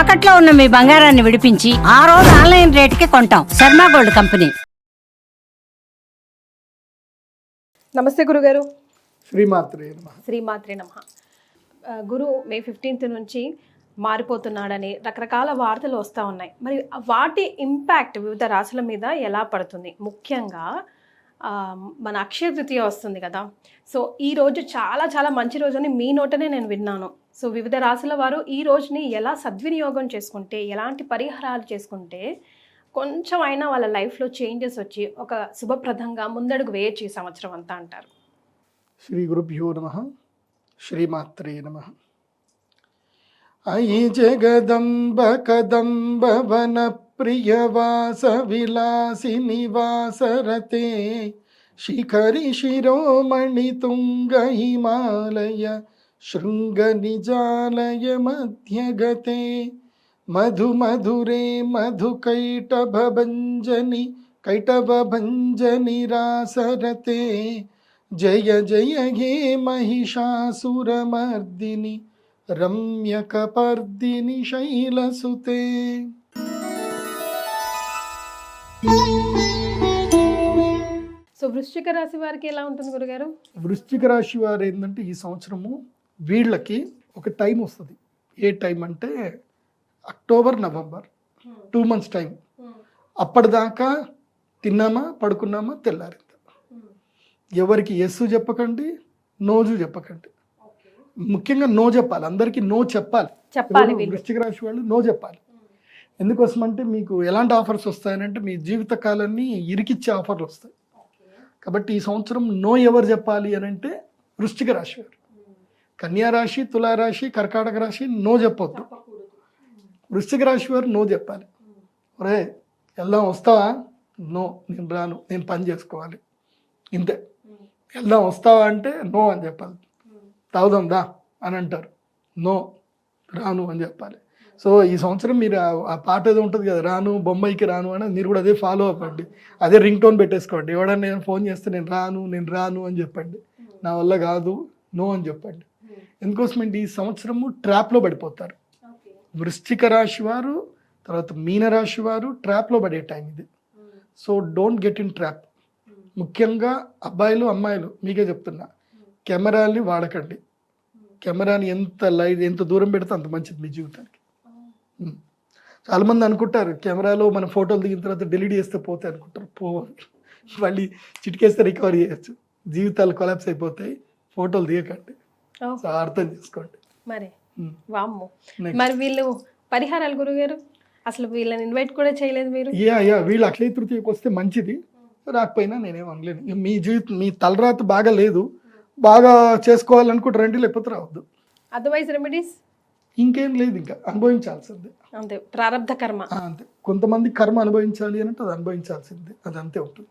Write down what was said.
తాకట్లో ఉన్న మీ బంగారాన్ని విడిపించి ఆ రోజు ఆన్లైన్ రేటుకి కొంటాం. Sharma gold company. నమస్తే గురుగారు. శ్రీమాత్రే నమః. శ్రీమాత్రే నమ. గురు మే ఫిఫ్టీన్త్ నుంచి మారిపోతున్నాడని రకరకాల వార్తలు వస్తూ ఉన్నాయి. మరి వాటి ఇంపాక్ట్ వివిధ రాశుల మీద ఎలా పడుతుంది? ముఖ్యంగా మన అక్షయ తృతీయ వస్తుంది కదా. సో ఈ రోజు చాలా చాలా మంచి రోజు అని మీ నోటనే నేను విన్నాను. సో వివిధ రాశుల వారు ఈ రోజుని ఎలా సద్వినియోగం చేసుకుంటే ఎలాంటి పరిహారాలు చేసుకుంటే కొంచెం అయినా వాళ్ళ లైఫ్లో చేంజెస్ వచ్చి ఒక శుభప్రదంగా ముందడుగు వేయచ్చు ఈ సంవత్సరం అంతా అంటారు. శ్రీ గురుభ్యో నమ. శ్రీమాత్రే నమ. अयि जगदम्ब कदम्ब वनप्रियवासविलासिनिवासरते शिखरिशिरोमणितुङ्गहिमालय शृङ्गनिजालय मध्यगते मधुमधुरे मधुकैटभभञ्जनि कैटभभञ्जनिरासरते जय जय हे महिषासुरमर्दिनि రమ్యకపర్దిని శైలసుతే సో వృశ్చిక రాశి వారికి ఎలా ఉంటుంది గురుగారు? వృశ్చిక రాశి వారు ఏంటంటే ఈ సంవత్సరము వీళ్ళకి ఒక టైం వస్తుంది. ఏ టైం అంటే October November. Two months time. అప్పటిదాకా తిన్నామా పడుకున్నామా తెల్లారింది. ఎవరికి ఎస్సు చెప్పకండి నోజు చెప్పకండి. ముఖ్యంగా నో చెప్పాలి. అందరికీ నో చెప్పాలి. చెప్పాలి వృశ్చిక రాశి వాళ్ళు నో చెప్పాలి. ఎందుకోసం అంటే మీకు ఎలాంటి ఆఫర్స్ వస్తాయనంటే మీ జీవిత కాలాన్ని ఇరికిచ్చే ఆఫర్లు వస్తాయి. కాబట్టి ఈ సంవత్సరం నో ఎవరు చెప్పాలి అని అంటే వృశ్చిక రాశి వారు. కన్యా రాశి తులారాశి కర్కాటక రాశి నో చెప్పొద్దు. వృశ్చిక రాశి వారు నో చెప్పాలి. ఒరే వెళ్దాం వస్తావా? నో నేను రాను నేను పని చేసుకోవాలి. ఇంతే. వెళ్దాం వస్తావా అంటే నో అని చెప్పాలి. తాగుదాం దా అని అంటారు. నో రాను అని చెప్పాలి. సో ఈ సంవత్సరం మీరు ఆ- పాట ఏదో ఉంటుంది కదా రాను బొమ్మాయికి రాను అని మీరు కూడా అదే ఫాలో అవ్వండి అదే రింగ్ టోన్ పెట్టేసుకోండి. ఎవడన్నా నేను ఫోన్ చేస్తే నేను రాను నేను రాను అని చెప్పండి. నా వల్ల కాదు నో అని చెప్పండి. ఎందుకోసమంటే ఈ సంవత్సరము ట్రాప్లో పడిపోతారు. వృశ్చిక రాశి వారు తర్వాత మీన రాశి వారు ట్రాప్లో పడే టైం ఇది. So don't get in trap ముఖ్యంగా అబ్బాయిలు అమ్మాయిలు మీకే చెప్తున్నా. కెమెరాల్ని వాడకండి. కెమెరాని ఎంత లైట్ ఎంత దూరం పెడితే అంత మంచిది మీ జీవితానికి. ఉమ్. చాలా మంది అనుకుంటారు కెమెరాలో మన ఫోటోలు దిగిన తర్వాత డిలీట్ చేస్తే పోతే అనుకుంటారు. పో మళ్ళీ చిటికేస్తే రికవరీ చేయొచ్చు. జీవితాలు కొలాప్స్ అయిపోతాయి ఫోటోలు సో అర్థం చేసుకోండి. మరి. వామ్మో. మరి వీళ్ళు పరిహారాలు గురుగారు? అసలు వీళ్ళని ఇన్వైట్ కూడా చేయలేదు మీరు? యా యా వీళ్ళు అక్షయ తృతీయకు వస్తే మంచిది. రాకపోయినా నేనేం అనలేను. మీ జీవితం మీ తలరాత బాగా లేదు. బాగా చేసుకోవాలనుకుంటే రండి లేకపోతే రావద్దు. అదర్వైజ్ రెమెడీస్ ఇంకేం లేదు ఇంకా అనుభవించాల్సిందే. అంతే ప్రారంధ కర్మ. అంతే. కొంతమంది కర్మ అనుభవించాలి అంటే అది అనుభవించాల్సిందే అది అంతే ఉంటుంది.